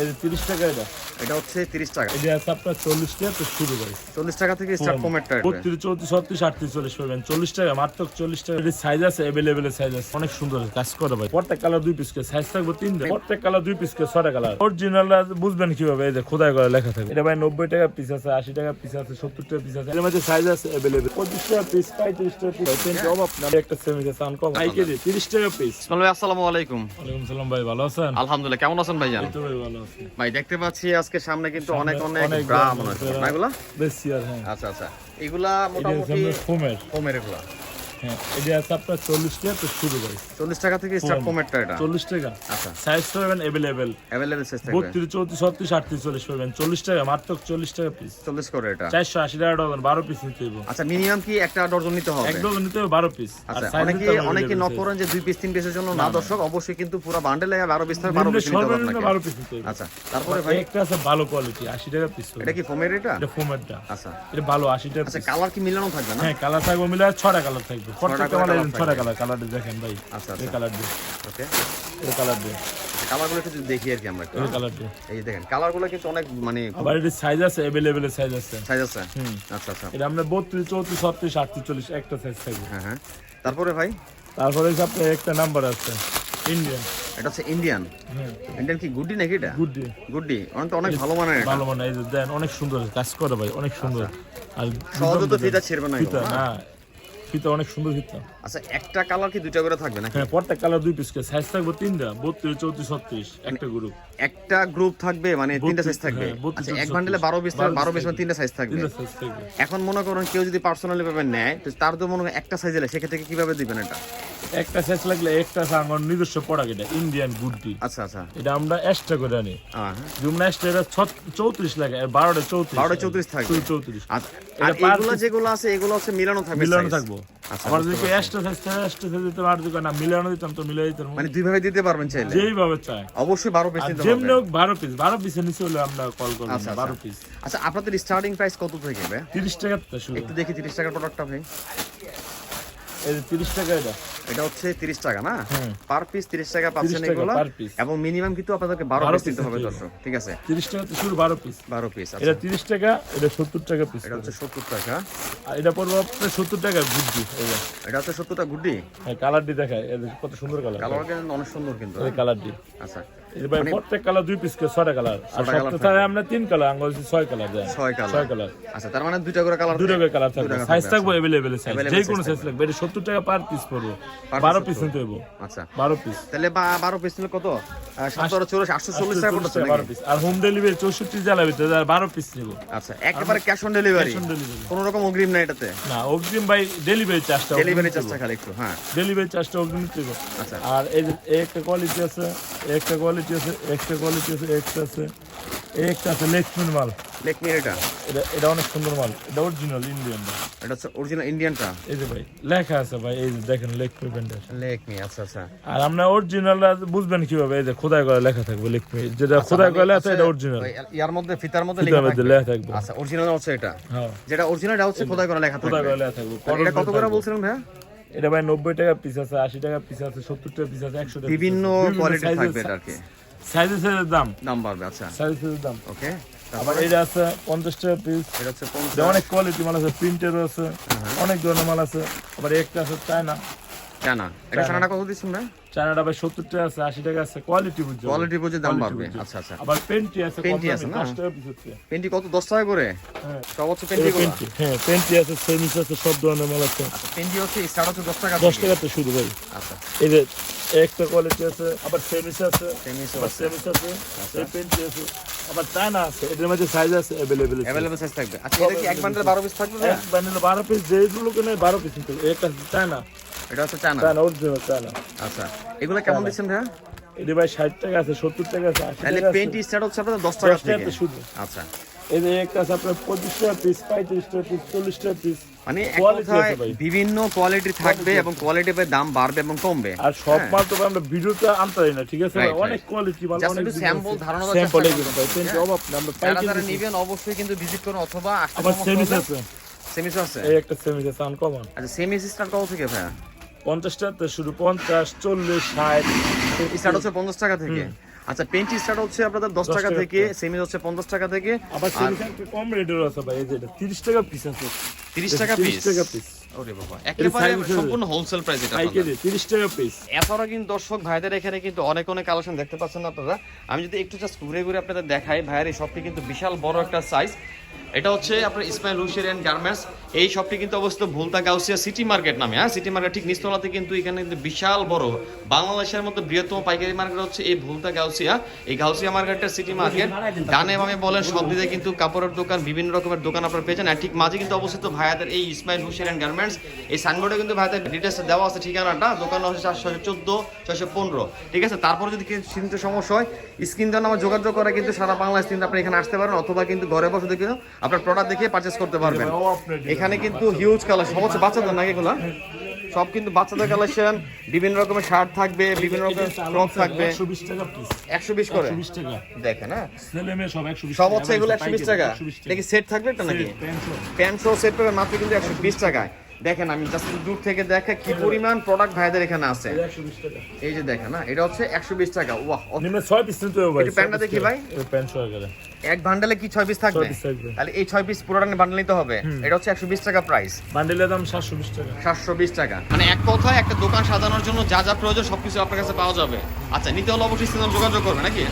এই যে তিরিশ টাকা এটা। এটা হচ্ছে তিরিশ টাকা। এটা আছে আপনার চল্লিশ টাকা তো শুরু করে। চল্লিশ টাকা থেকে স্টার্ট কমের টাকা। বত্রিশ চৌত্রিশ ছত্রিশ আটত্রিশ চল্লিশ পাবেন চল্লিশ টাকা মাত্র চল্লিশ টাকা। এটি সাইজ আছে অ্যাভেলেবেল সাইজ আছে। অনেক সুন্দর কাজ করে ভাই। প্রত্যেক কালার দুই পিস করে সাইজ থাকবে তিনটা প্রত্যেক কালার দুই পিস করে ছটা কালার অরিজিনাল বুঝবেন কীভাবে? এই যে খোদাই করে লেখা থাকে এটা ভাই নব্বই টাকা পিস আছে আশি টাকা পিস আছে সত্তর টাকা পিস আছে। এর মধ্যে সাইজ আছে টাকা পিস টাকা পিস তিনটে অভাব না। একটা সেমি আছে আনকম পাইকারি তিরিশ টাকা পিস ভাই আসসালামু আলাইকুম। ওয়ালাইকুম সালাম ভাই ভালো আছেন? আলহামদুলিল্লাহ কেমন আছেন এই ভাই ভালো। আছি। ভাই দেখতে পাচ্ছি আজকে সামনে কিন্তু অনেক অনেক গ্রাম ব্রা মনে হচ্ছে এগুলা? হ্যাঁ। আচ্ছা আচ্ছা। এগুলা মোটামুটি ফোমের। ফোমের এগুলা। হ্যাঁ এটা আছে আপনার চল্লিশ টাকা তো শুরু করে চল্লিশ টাকা থেকে স্টার্ট কম। এটা? চল্লিশ টাকা। আচ্ছা। সাইজ পাবেন অ্যাভেলেবেল অ্যাভেলেবেল সাইজ থাকবে। বত্রিশ চৌত্রিশ ছত্রিশ আটত্রিশ চল্লিশ পাবেন চল্লিশ টাকা মাত্র চল্লিশ টাকা পিস চল্লিশ করে এটা? চারশো আশি টাকা ডজন বারো পিস নিতে হইব। আচ্ছা মিনিমাম কি একটা ডজন নিতে হবে? এক ডজন নিতে হবে বারো পিস আচ্ছা অনেকে অনেকে নক করেন যে দুই পিস তিন পিসের জন্য। না দর্শক অবশ্যই কিন্তু পুরো বান্ডেলে বারো পিস থাকবে বারো পিস নিতে হবে বারো পিস নিতে হবে। আচ্ছা তারপরে ভাই? একটা আছে ভালো কোয়ালিটি আশি টাকা পিস এটা কি ফোমের এটা? এটা ফোমেরটা আচ্ছা। এটা ভালো আশি টাকা আচ্ছা কালার কি মিলানো থাকবে না? হ্যাঁ কালার থাকবে মিলে ছটা কালার থাকবে। প্রত্যেকটা colour মানে ছটা কালার কালারটা দেখেন ভাই। আচ্ছা এই আচ্ছা। কালার দিয়ে ওকে এই কালার দিয়ে কালারগুলো একটু দেখি আর কি আমরা একটু। কালার দিয়ে এই দেখেন কালারগুলো কিন্তু অনেক মানে আবার এটির সাইজ আছে অ্যাভেলেবেল সাইজ আছে। সাইজ আছে? হুম। আচ্ছা আচ্ছা। এটা আমরা বত্রিশ চৌত্রিশ ছত্রিশ আটত্রিশ চল্লিশ একটা সাইজ থাকবে। হ্যাঁ হ্যাঁ। তারপরে ভাই? তারপরে আপনার একটা নাম্বার আছে ইন্ডিয়ান এটা হচ্ছে ইন্ডিয়ান হ্যাঁ ইন্ডিয়ান কি গুডি নাকি এটা? গুড গুডি অনেক তো অনেক ভালো মানের এটা। ভালো মানে এই যে দেন অনেক সুন্দর কাজ করে ভাই অনেক সুন্দর। আর সহজে তো ফিতা ছিড়বে না ফিতা না? না ফিতা অনেক সুন্দর ফিতা। আচ্ছা একটা কালার কি দুইটা করে থাকবে নাকি? হ্যাঁ প্রত্যেক কালার দুই পিস করে। সাইজ থাকবে তিনটা বত্রিশ চৌত্রিশ ছত্রিশ একটা গ্রুপ একটা গ্রুপ থাকবে মানে তিনটা সাইজ থাকবে। হ্যাঁ, আচ্ছা এক বান্ডেলে বারো পিস বারো পিস থাকবে। তিনটা সাইজ থাকবে। এখন মনে করুন কেউ যদি পার্সোনালি ভাবে নেয় তো তার তো মনে একটা সাইজ এলে সেক্ষেত্রে কীভাবে দিবেন এটা? একটা সাইজ লাগলে একটা আমার নিজস্ব প্রোডাক্ট এটা ইন্ডিয়ান গুডটি আচ্ছা আচ্ছা। এটা আমরা এক্সট্রা করে আনি। যেমন এক্সট্রা এটা চৌত্রিশ লাগে আর বারোটা চৌত্রিশ বারোটা চৌত্রিশ থাকবে। চৌত্রিশ। আচ্ছা আর এগুলো যেগুলো আছে এগুলো হচ্ছে মিলানো থাকবে মিলানো থাকব। আচ্ছা, যদি এক্সট্রা সাইজ থাকে এক্সট্রা সাইজ দিতে আর যদি না মিলানো দিতাম তো মিলাই দিতাম। মানে দুই ভাবে দিতে পারবেন চাইলে। যেইভাবে চাই। অবশ্যই বারো পিস যেমনি বারো পিস বারো পিসের নিচে হলে আমরা কল করব আচ্ছা, বারো আচ্ছা। পিস আচ্ছা আপনাদের স্টার্টিং প্রাইস কত থেকে ভাই তিরিশ টাকা তো শুরু। একটু দেখি তিরিশ টাকার প্রোডাক্টটা ভাই। এই যে তিরিশ টাকা এটা। এটা হচ্ছে তিরিশ টাকা না? পার পিস তিরিশ টাকা পাচ্ছেন এগুলো। এবং মিনিমাম কিন্তু আপনাদেরকে বারো 12 পিস দিতে হবে দর্শক ঠিক আছে? তিরিশ টাকা শুরু বারো পিস এটা আচ্ছা। তিরিশ টাকা এটা সত্তর টাকা পিস এটা হচ্ছে টাকা। আর এটা পড়ব আপনার টাকা যে। এটা হচ্ছে সত্তরটা গুড্ডি? হ্যাঁ কালারটি দেখায়। কত সুন্দর কালার কালার কিন্তু অনেক সুন্দর কিন্তু এই কালারটি আচ্ছা। এই ভাই প্রত্যেক কালার দুই পিস করে ছটা কালার আর সপ্তাহে আমরা তিন কালার আঙ্গুল ছয় কালার ছয় কালার ছয় কালার আচ্ছা তার মানে দুইটা করে কালার দুটো করে কালার থাকবে। সাইজ থাকবে, অ্যাভেলেবেল সাইজ যে কোনো সাইজ লাগবে এটা সত্তর টাকা পার পিস পড়বে। Per বারো piece পিস নিতে হইব। আচ্ছা। বারো পিস তাহলে বা- বারো পিস নিলে কত? সতেরো চল্লিশ আটশো চল্লিশ টাকা পড়ছে বারো নাকি? পিস আর হোম ডেলিভারি চৌষট্টি জেলা ভিতরে আর বারো পিস নিব। আচ্ছা একেবারে ক্যাশ অন ডেলিভারি কোনো রকম অগ্রিম নাই এটাতে? না অগ্রিম ভাই ডেলিভারি চার্জটা ডেলিভারি চার্জটা খালি একটু হ্যাঁ। ডেলিভারি চার্জটা অগ্রিম নিতে আচ্ছা। আর এই একটা কোয়ালিটি আছে একটা কোয়ালিটি আছে এই একটা কোয়ালিটি আছে একটা আছে একটা আছে লেক্সমিন মাল। লেকমি এটা? এটা এটা অনেক সুন্দর মাল। এটা অরিজিনাল ইন্ডিয়ান এটা হচ্ছে অরিজিনাল ইন্ডিয়ানটা এই যে ভাই লেখা আছে ভাই এই যে দেখেন লেকমি ব্যান্ডের লেকমি আচ্ছা আচ্ছা। আর আমরা অরিজিনাল বুঝবেন কীভাবে এই যে খোদাই করে লেখা থাকবে লেকমি যেটা খোদাই করে আছে এটা অরিজিনাল ইয়ার মধ্যে ফিতার মধ্যে লেখা থাকবে। লেখা থাকবে। আচ্ছা অরিজিনাল হচ্ছে এটা? হ্যাঁ। যেটা অরিজিনাল এটা হচ্ছে খোদাই করা লেখা থাকবে। খোদাই করে লেখা থাকবে। এটা কত করে বলছিলেন ভাইয়া? এটা ভাই নব্বই টাকা পিস আছে আশি টাকা পিস আছে সত্তর টাকা পিস আছে একশো টাকা বিভিন্ন কোয়ালিটি থাকবে আর কি। সাইজে সাইজের দাম? দাম বাড়বে আচ্ছা। সাইজে সাইজের দাম। ওকে আবার এটা আছে পঞ্চাশ টাকা পিস এটা হচ্ছে পঞ্চাশ। অনেক কোয়ালিটি মাল আছে প্রিন্টেরও আছে অনেক ধরনের মাল আছে। আবার একটা আছে চায়না জানা এটা সারাটা কত দিচ্ছেন ভাই? চায়নাটা ভাই সত্তর টাকা আছে আশি টাকা আছে কোয়ালিটি বুঝছ কোয়ালিটি বুঝে দাম বাড়বে। আচ্ছা আচ্ছা। আবার পেন্টি আছে পেন্টি আছে না? পেন্টি কত? দশ টাকা করে? হ্যাঁ পেন্টি হ্যাঁ পেন্টি আছে সেমিস আছে সব ধরনের মাল আছে। আচ্ছা পেন্টি হচ্ছে স্টার্ট হচ্ছে দশ টাকা দশ টাকাতে শুরু ভাই। আচ্ছা। এই যে একটা কোয়ালিটি আছে আবার সেমিস আছে সেমিস আছে। সেমিস আছে এই পেন্টি আছে আবার চায়না আছে এটার মধ্যে সাইজ আছে অ্যাভেলেবেল অ্যাভেলেবল সাইজ থাকবে। আচ্ছা এটা কি এক বান্ডেল বারো পিস থাকবে? এক বান্ডেল পিস যেগুলো কেনে বারো পিস নিতে একটা চায়না। এটা হচ্ছে চায়না? Original China. আচ্ছা এগুলো কেমন দিচ্ছেন এটি ভাই ষাট টাকা আছে সত্তর টাকা আছে আশি তাহলে টাকা আছে। পেন্টি স্টার্ট হচ্ছে আপনাদের দশ টাকা দশ থেকে? শুধু আচ্ছা। এই যে একটা আছে আপনার পঁচিশ টাকা পিস পঁয়ত্রিশ টাকা পিস চল্লিশ টাকা পিস মানে ভাই। বিভিন্ন কোয়ালিটি থাকবে এবং কোয়ালিটি দাম বাড়বে এবং কমবে। আর সব হ্যাঁ। মাল তো আমরা ভিডিওতে আনতে পারি না ঠিক আছে ভাই? অনেক কোয়ালিটি মাল অনেক একটু ধারণা স্যাম্পল এগুলো ভাই কিন্তু। অভাব না আমরা যারা যারা দিছি। নিবেন অবশ্যই কিন্তু ভিজিট করুন অথবা আবার সেমিস আছে। সেমিস আছে? এই একটা সেমিস আছে আনকমন আচ্ছা সেমিস স্টার্ট কত থেকে পঞ্চাশ টাকাতে শুরু পঞ্চাশ চল্লিশ ষাট। স্টার্ট হচ্ছে পঞ্চাশ টাকা থেকে। আচ্ছা পেন্টি স্টার্ট হচ্ছে আপনাদের দশ টাকা থেকে। সেমি হচ্ছে পঞ্চাশ টাকা থেকে। আবার কম রেটের আছে ভাই 30 টাকা পিস আছে। তিরিশ টাকা পিস টাকা পিস ওরে বাবা একেবারে সম্পূর্ণ হোলসেল প্রাইস এটা 30 টাকা পিস কিন্তু দর্শক ভাইদের এখানে কিন্তু অনেক অনেক কালেকশন দেখতে পাচ্ছেন আপনারা। আমি যদি একটু জাস্ট ঘুরে ঘুরে আপনাদের দেখাই ভাইয়ের এই শপটি কিন্তু বিশাল বড় একটা সাইজ এটা হচ্ছে আপনার ইসমাইল হুসের অ্যান্ড গার্মেন্টস। এই শপটি কিন্তু অবস্থিত ভুলতা গাউসিয়া সিটি মার্কেট নামে হ্যাঁ? সিটি মার্কেট ঠিক নিচতলাতে কিন্তু এখানে কিন্তু বিশাল বড় বাংলাদেশের মধ্যে বৃহত্তম পাইকারি মার্কেট হচ্ছে এই ভুলতা গাউসিয়া। এই গাউসিয়া মার্কেটটা সিটি মার্কেট। ডানে বামে বলেন, সব দিকে কিন্তু কাপড়ের দোকান, বিভিন্ন রকমের দোকান আপনারা পেয়েছেন। আর ঠিক মাঝে কিন্তু অবস্থিত ভাইয়াদের এই ইসমাইল হুসেন অ্যান্ড গার্মেন্টস। এই সাইনবোর্ডে কিন্তু ভাইয়াদের ডিটেলস দেওয়া আছে, ঠিকানাটা। দোকান হচ্ছে চারশো চোদ্দ, ছয়শো পনেরো। ঠিক আছে? তারপরে যদি চিনতে সমস্যা হয়, স্ক্রিন দেওয়া আমার যোগাযোগ করে কিন্তু সারা বাংলাদেশ কিন্তু আপনি এখানে আসতে পারেন, অথবা কিন্তু ঘরে বসে দেখে আপনার প্রোডাক্ট দেখে পারচেস করতে পারবেন। এখানে কিন্তু হিউজ কালেকশন সব হচ্ছে বাচ্চাদের নাকি এগুলা? সব কিন্তু বাচ্চাদের কালেকশন বিভিন্ন রকমের শার্ট থাকবে বিভিন্ন রকমের ফ্রক থাকবে। 120 টাকা পিস একশো বিশ করে? 120 টাকা। দেখেন না ছেলে মেয়ে সব 120 সব হচ্ছে এগুলো একশো বিশ টাকা। পাইকারি, 120 দেখি সেট থাকবে এটা নাকি? প্যান্ট সেট পাবেন মাত্র কিন্তু একশো বিশ টাকায়। দেখেন আমি জাস্ট দূর থেকে দেখে কি পরিমাণ প্রোডাক্ট ভাইদের এখানে আছে। এই যে দেখেন না এটা হচ্ছে একশো বিশ টাকা। ওয়াহ নিম্নে 6 পিস নিতে হবে ভাই একটু প্যান্টটা দেখি ভাই। প্যান্ট সহ গেলে। এক বান্ডেলে কি ছয় পিস থাকবে? ছয়। তাহলে এই ছয় পিস পুরোটা বান্ডেল নিতে হবে। এটা হচ্ছে একশো বিশ টাকা প্রাইস বান্ডেলের দাম 720 টাকা। সাতশো বিশ টাকা। মানে এক কথায় একটা দোকান সাজানোর জন্য যা যা প্রয়োজন সবকিছু আপনার কাছে পাওয়া যাবে। আচ্ছা নিতে হলে অবশ্যই যোগাযোগ করবে নাকি?